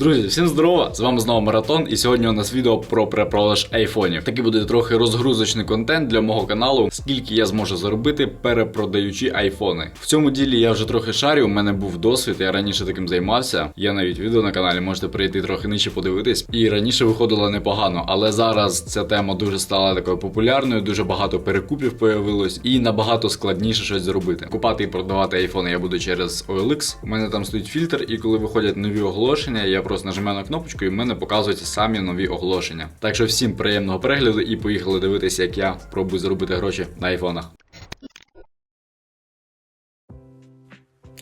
Друзі, всім здорово! З вами знову Маратон, і сьогодні у нас відео про перепродаж айфонів. Такий буде трохи розгрузочний контент для мого каналу, скільки я зможу заробити, перепродаючи айфони. В цьому ділі я вже трохи шарю, у мене був досвід, я раніше таким займався. Є навіть відео на каналі, можете прийти трохи нижче подивитись. І раніше виходило непогано, але зараз ця тема дуже стала такою популярною, дуже багато перекупів появилось, і набагато складніше щось зробити. Купати і продавати айфони я буду через OLX. У мене там стоїть фільтр, і коли виходять нові оголошення, я просто нажимаю на кнопочку, і в мене показуються самі нові оголошення. Так що всім приємного перегляду і поїхали дивитися, як я пробую заробити гроші на айфонах.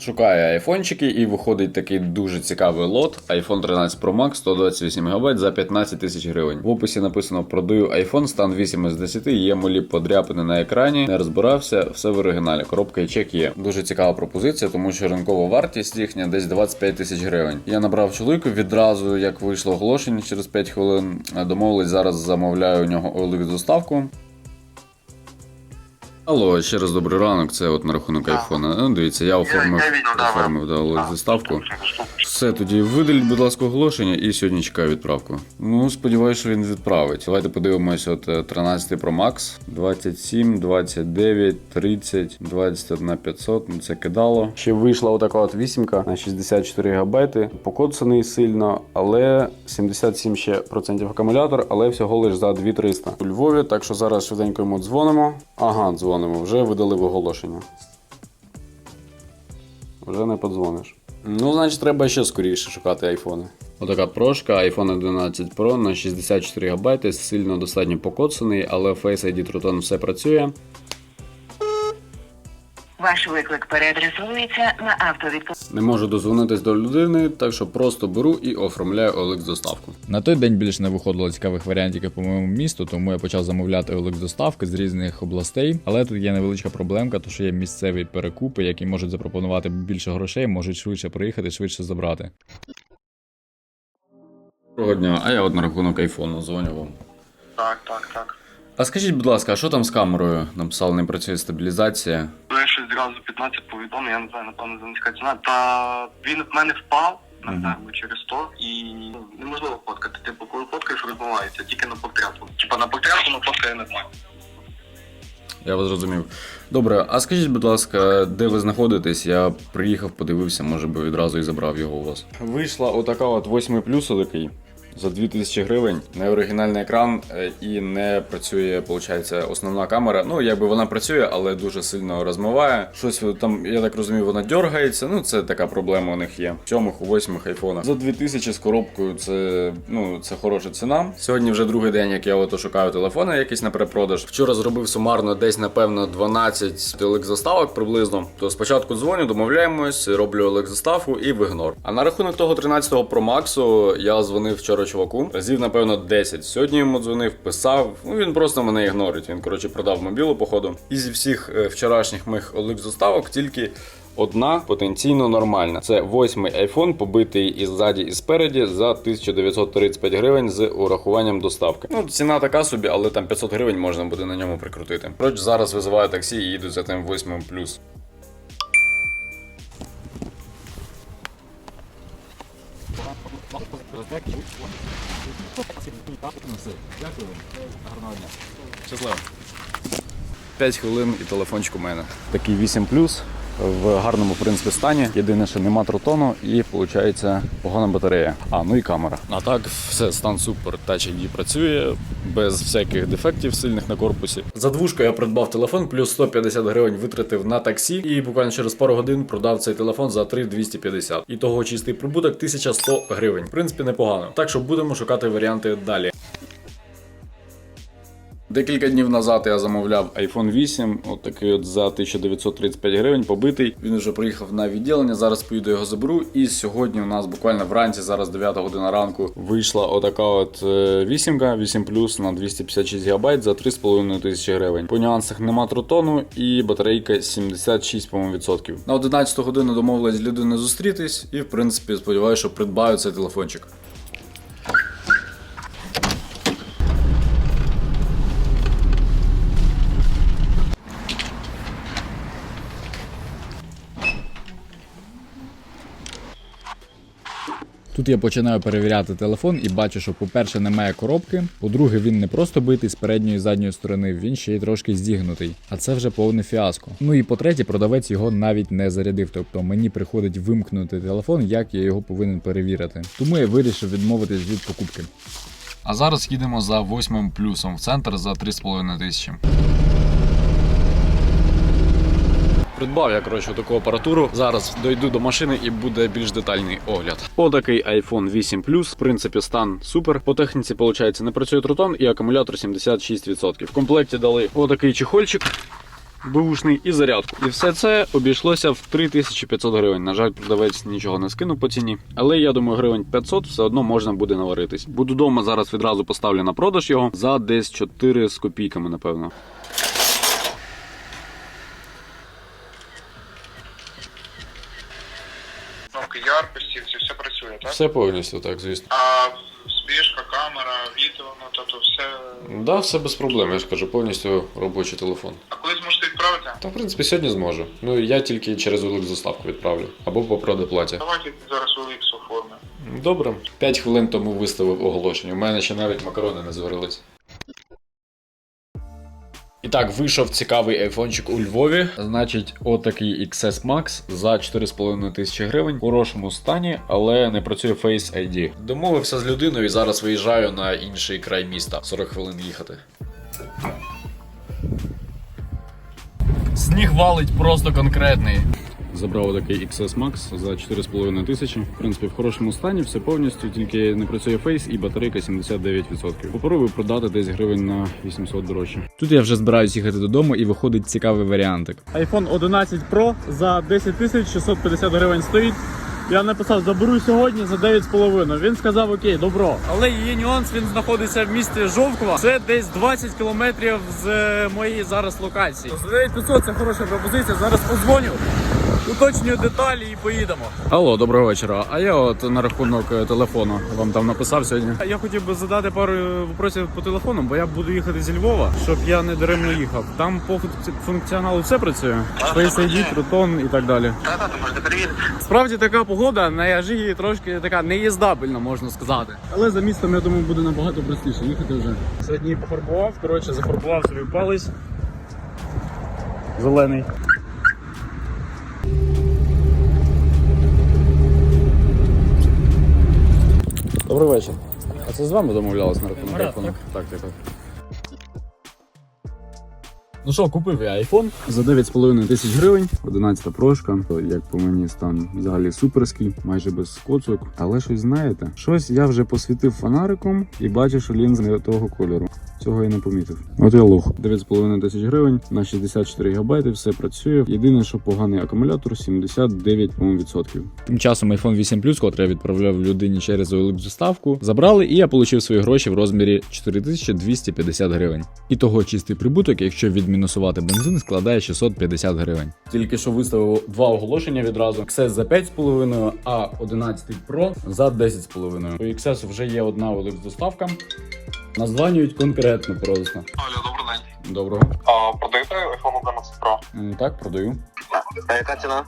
Шукаю айфончики і виходить такий дуже цікавий лот. iPhone 13 Pro Max 128 ГБ за 15 тисяч гривень. В описі написано продаю iPhone, стан 8 із 10, є молі подряпини на екрані, не розбирався, все в оригіналі. Коробка і чек є. Дуже цікава пропозиція, тому що ринкова вартість їхня десь 25 тисяч гривень. Я набрав чоловіку відразу, як вийшло оголошення через 5 хвилин. Домовились зараз замовляю у нього OLX доставку. Алло, ще раз добрий ранок. Це от на рахунок айфона. Ну, дивіться, я оформив, я видел, оформив да, да. OLX. Все, тоді видаліть, будь ласка, оголошення і сьогодні чекаю відправку. Ну, сподіваюся, що він відправить. Давайте подивимось, от е, 13 Pro Max, 27, 29, 30, 21 500, ну це кидало. Ще вийшла отака от вісімка на 64 ГБ, покоцаний сильно, але 77 ще процентів акумулятор, але всього лиш за 2300. У Львові, так що зараз швиденько йому дзвонимо. Ага, дзвонимо, вже видали в оголошення. Вже не подзвониш. Ну, значить, треба ще скоріше шукати айфони. Отака прошка, iPhone 11 Pro на 64 ГБ, сильно достатньо покоцаний, але Face ID Truton все працює. Ваш виклик переадресовується на автовідповідь. Не можу дозвонитись до людини, так що просто беру і оформляю OLX доставку. На той день більше не виходило цікавих варіантів по моєму місту, тому я почав замовляти OLX доставки з різних областей. Але тут є невеличка проблемка, то що є місцеві перекупи, які можуть запропонувати більше грошей, можуть швидше приїхати, швидше забрати. Доброго дня, а я от на рахунок айфону дзвоню вам. Так, так, так. А скажіть, будь ласка, а що там з камерою? Написали, не працює стабілізація. Зразу 15 повідомив, я не знаю, напевно, за низька ціна. Та він в мене впав, напевно, через то, і ну, неможливо фоткати. Типу, коли фоткаєш, розмивається, тільки на портрету. Типа на портрету, на фоткає нормально. Я вас зрозумів. Добре, а скажіть, будь ласка, де ви знаходитесь? Я приїхав, подивився, може би відразу і забрав його у вас. Вийшла отака от 8 плюс такий. За 2000 гривень не оригінальний екран е, і не працює, виходить, основна камера. Ну, якби вона працює, але дуже сильно розмиває. Щось там, я так розумію, вона дергається. Ну, це така проблема у них є. В сьомих, у восьмих айфонах. За 2000 з коробкою це, ну, це хороша ціна. Сьогодні вже другий день, як я ото шукаю телефони якісь на перепродаж. Вчора зробив сумарно десь, напевно, 12 OLX заставок приблизно. То спочатку дзвоню, домовляємось, роблю OLX заставку і в ігнор. А на рахунок того 13-го Pro Max я дзвонив вчора чуваку. Разів, напевно, 10. Сьогодні йому дзвонив, писав. Ну він просто мене ігнорить. Він, коротше, продав мобілу, походу. І зі всіх е, вчорашніх моїх OLX заставок тільки. Одна потенційно нормальна. Це восьмий iPhone, побитий і ззаді, і спереді за 1935 гривень з урахуванням доставки. Ну, ціна така собі, але там 500 гривень можна буде на ньому прикрутити. Коротше, зараз визиваю таксі і їду за тим восьмим плюс. Щасливо. 5 хвилин і телефончик у мене. Такий 8 в гарному в принципі стані. Єдине, що нема тротону і виходить погана батарея. А ну і камера. А так, все стан супер. Touch ID працює без всяких дефектів сильних на корпусі. За двушку я придбав телефон, плюс 150 гривень витратив на таксі, і буквально через пару годин продав цей телефон за 3250. І того чистий прибуток 1100 гривень. В принципі, непогано. Так що будемо шукати варіанти далі. Декілька днів назад я замовляв iPhone 8, от такий от за 1935 гривень побитий. Він вже приїхав на відділення. Зараз поїду його заберу. І сьогодні у нас буквально вранці, зараз 9 година ранку, вийшла отака от е, вісімка, 8 Plus на 256 ГБ за 3,5 тисячі гривень. По нюансах нема тротону і батарейка 76 по-моєму, відсотків. На 11 годину домовились з людиною зустрітись, і в принципі сподіваюся, що придбаю цей телефончик. Я починаю перевіряти телефон і бачу, що, по-перше, немає коробки. По-друге, він не просто битий з передньої і задньої сторони, він ще й трошки зігнутий. А це вже повне фіаско. Ну і по-третє, продавець його навіть не зарядив. Тобто мені приходить вимкнути телефон, як я його повинен перевірити. Тому я вирішив відмовитись від покупки. А зараз їдемо за восьмим плюсом в центр за 3,5 тисячі. Придбав я коротше таку апаратуру. Зараз дойду до машини і буде більш детальний огляд. Отакий iPhone 8 Plus. В принципі, стан супер. По техніці, виходить, не працює трутон і акумулятор 76%. В комплекті дали отакий чехольчик. Бушний і зарядку. І все це обійшлося в 3500 гривень. На жаль, продавець нічого не скинув по ціні. Але я думаю, гривень 500 все одно можна буде наваритись. Буду вдома зараз відразу поставлю на продаж його за десь 4 з копійками, напевно. Яркості, це все працює, так? Все повністю так, звісно. А збіжка, камера, відео, ну тобто все. Да, все без проблем. Я ж кажу, повністю робочий телефон. А коли зможете відправити? Та в принципі сьогодні зможу. Ну я тільки через Олик доставку відправлю або по предоплаті. Давайте зараз у X оформимо. Добре. 5 хвилин тому виставив оголошення. У мене ще навіть макарони не зварились. І так, вийшов цікавий айфончик у Львові. Значить, отакий XS Max за 4,5 тисячі гривень. В хорошому стані, але не працює Face ID. Домовився з людиною і зараз виїжджаю на інший край міста. 40 хвилин їхати. Сніг валить просто конкретний. Забрав такий XS Max за 4,5 тисячі. В принципі, в хорошому стані, все повністю, тільки не працює фейс і батарейка 79%. Попробую продати десь гривень на 800 дорожче. Тут я вже збираюсь їхати додому і виходить цікавий варіантик. iPhone 11 Pro за 10 тисяч 650 гривень стоїть. Я написав, заберу сьогодні за 9,5. Він сказав окей, добро. Але є нюанс, він знаходиться в місті Жовкова. Це десь 20 кілометрів з е, моєї зараз локації. За 9500 це хороша пропозиція. Зараз позвоню, уточнюю деталі і поїдемо. Алло, доброго вечора. А я от на рахунок е, телефону вам там написав сьогодні. Я хотів би задати пару питань по телефону, бо я буду їхати зі Львова, щоб я не даремно їхав. Там по функціоналу все працює. Face ID, Трутон і так далі. Та-та, перевірити. Справді така погода на яжі трошки така неїздабельна, можна сказати. Але за містом, я думаю, буде набагато простіше їхати вже. Сьогодні пофарбував, коротше, зафарбував собі палець. Зелений. Добрий вечір. А це з вами домовлялась на рахунок Марат, айфону? Так, так, так. Ну що, купив я iPhone за 9,5 тисяч гривень, 11 прошка. Як по мені стан взагалі суперський, майже без коцок. Але щось знаєте, щось я вже посвітив фонариком і бачу, що лінза не того кольору. Цього я не помітив. От я лох. 9,5 тисяч гривень на 64 гігабайти, все працює. Єдине, що поганий акумулятор 79 по-моєму, відсотків. Тим часом iPhone 8 Plus, котрий я відправляв людині через OLX доставку, забрали, і я отримав свої гроші в розмірі 4250 гривень. І того чистий прибуток, якщо відмінусувати бензин, складає 650 гривень. Тільки що виставив два оголошення відразу. XS за 5,5, а 11 Pro за 10,5. У XS вже є одна OLX доставка. Названюють конкретно просто. Алло, добрий день. Доброго. А продаєте iPhone 11 Pro? М, Так, продаю. А яка ціна?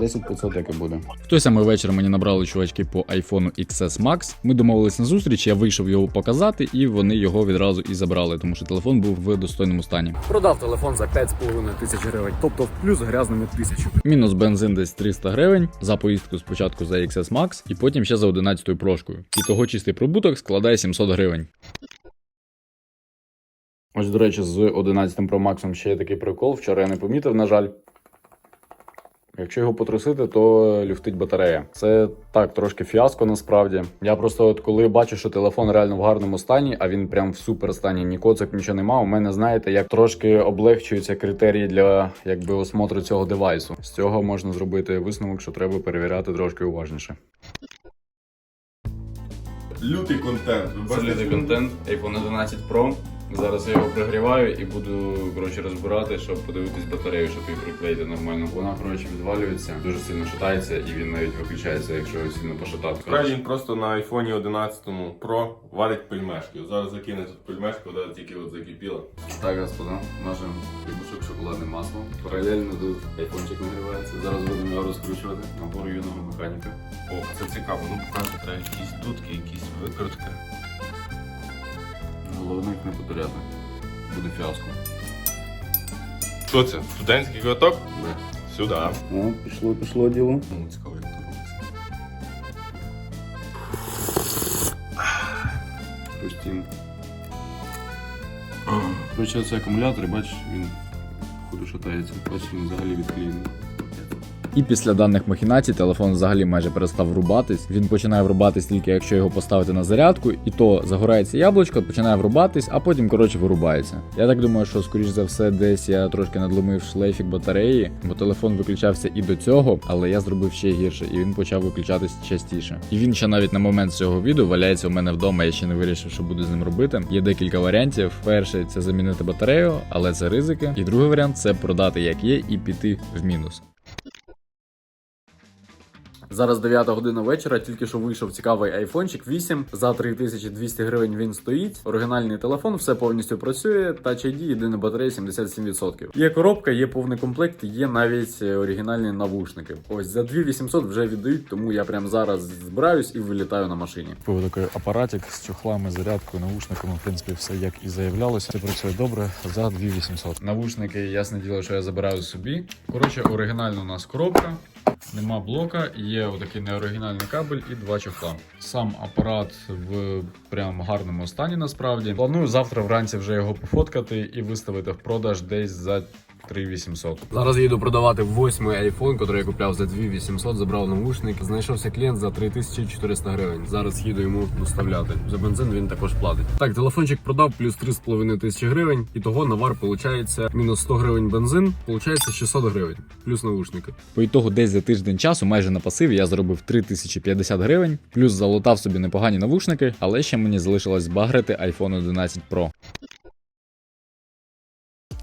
10 500 як і буде. В той самий вечір мені набрали чувачки по iPhone XS Max. Ми домовились на зустріч, я вийшов його показати, і вони його відразу і забрали, тому що телефон був в достойному стані. Продав телефон за 5,5 тисяч гривень, тобто в плюс грязними тисячу. Мінус бензин десь 300 гривень за поїздку спочатку за XS Max і потім ще за 11 прошкою. І того чистий прибуток складає 700 гривень. Ось, до речі, з 11 Pro Max ще є такий прикол. Вчора я не помітив, на жаль. Якщо його потрусити, то люфтить батарея. Це так, трошки фіаско насправді. Я просто от коли бачу, що телефон реально в гарному стані, а він прям в супер стані, ні коцок, нічого нема. У мене знаєте, як трошки облегчуються критерії для якби осмотру цього девайсу. З цього можна зробити висновок, що треба перевіряти трошки уважніше. Лютий контент. Це контент, iPhone 11 Pro. Зараз я його прогріваю і буду коротше розбирати, щоб подивитись батарею, щоб її приклеїти нормально. Вона коротше відвалюється, дуже сильно шатається, і він навіть виключається, якщо його сильно пошатати. Справді він просто на айфоні 11 Pro варить пельмешки. Зараз закине тут пельмешки, вода тільки от закипіла. Так, господа, мажемо хлібушок шоколадне масло. Паралельно тут айфончик нагрівається. Зараз будемо його розкручувати. Набор юного механіка. О, це цікаво. Ну покажу, треба якісь дудки, якісь викрутки. Головне їх не потеряти. Буде фіаско. Що це? Студентський квиток? Да. Сюди. О, пішло, пішло діло. Ну, цікаво, як це робиться. Хрустім. Коротше, це акумулятор, бачиш, він походу шатається. Бачиш, він взагалі відклеєний. І після даних махінацій телефон взагалі майже перестав врубатись. Він починає врубатись тільки якщо його поставити на зарядку, і то загорається яблучко, починає врубатись, а потім коротше вирубається. Я так думаю, що скоріш за все десь я трошки надломив шлейфік батареї, бо телефон виключався і до цього, але я зробив ще гірше, і він почав виключатись частіше. І він ще навіть на момент цього відео валяється у мене вдома. Я ще не вирішив, що буду з ним робити. Є декілька варіантів. Перший це замінити батарею, але це ризики. І другий варіант це продати як є і піти в мінус. Зараз 9 година вечора, тільки що вийшов цікавий айфончик 8. За 3200 гривень він стоїть. Оригінальний телефон, все повністю працює. Touch ID, єдина батарея 77%. Є коробка, є повний комплект, є навіть е, оригінальні навушники. Ось за 2800 вже віддають, тому я прямо зараз збираюсь і вилітаю на машині. Купив такий апаратик з чохлами, зарядкою, наушниками. В принципі, все як і заявлялося. Це працює добре за 2800. Навушники, ясне діло, що я забираю собі. Коротше, оригінальна у нас коробка. Нема блока, є отакий неоригінальний кабель і два чохла. Сам апарат в прям гарному стані насправді. Планую завтра вранці вже його пофоткати і виставити в продаж десь за 3800. Зараз їду продавати восьмий айфон, який я купляв за 2800, забрав навушник. Знайшовся клієнт за 3400 гривень. Зараз їду йому доставляти. За бензин він також платить. Так, телефончик продав плюс 3,5 тисячі гривень. І того навар виходить мінус 100 гривень бензин, виходить 600 гривень, плюс навушники. По ітогу десь за тиждень часу, майже на пасиві, я заробив 3050 гривень, плюс залутав собі непогані навушники, але ще мені залишилось багрити iPhone 11 Pro.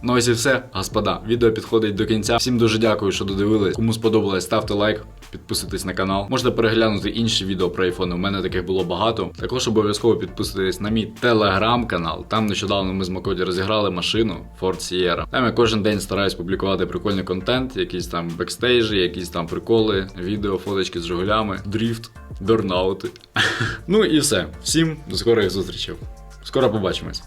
Ну ось і все, господа. Відео підходить до кінця. Всім дуже дякую, що додивились. Кому сподобалось, ставте лайк, підписуйтесь на канал. Можете переглянути інші відео про айфони. У мене таких було багато. Також обов'язково підписуйтесь на мій телеграм-канал. Там нещодавно ми з Макоді розіграли машину Ford Sierra. Там я кожен день стараюсь публікувати прикольний контент, якісь там бекстейжі, якісь там приколи, відео, фоточки з жигулями, дріфт, дорнаути. ну і все. Всім до скорих зустрічей. Скоро побачимось.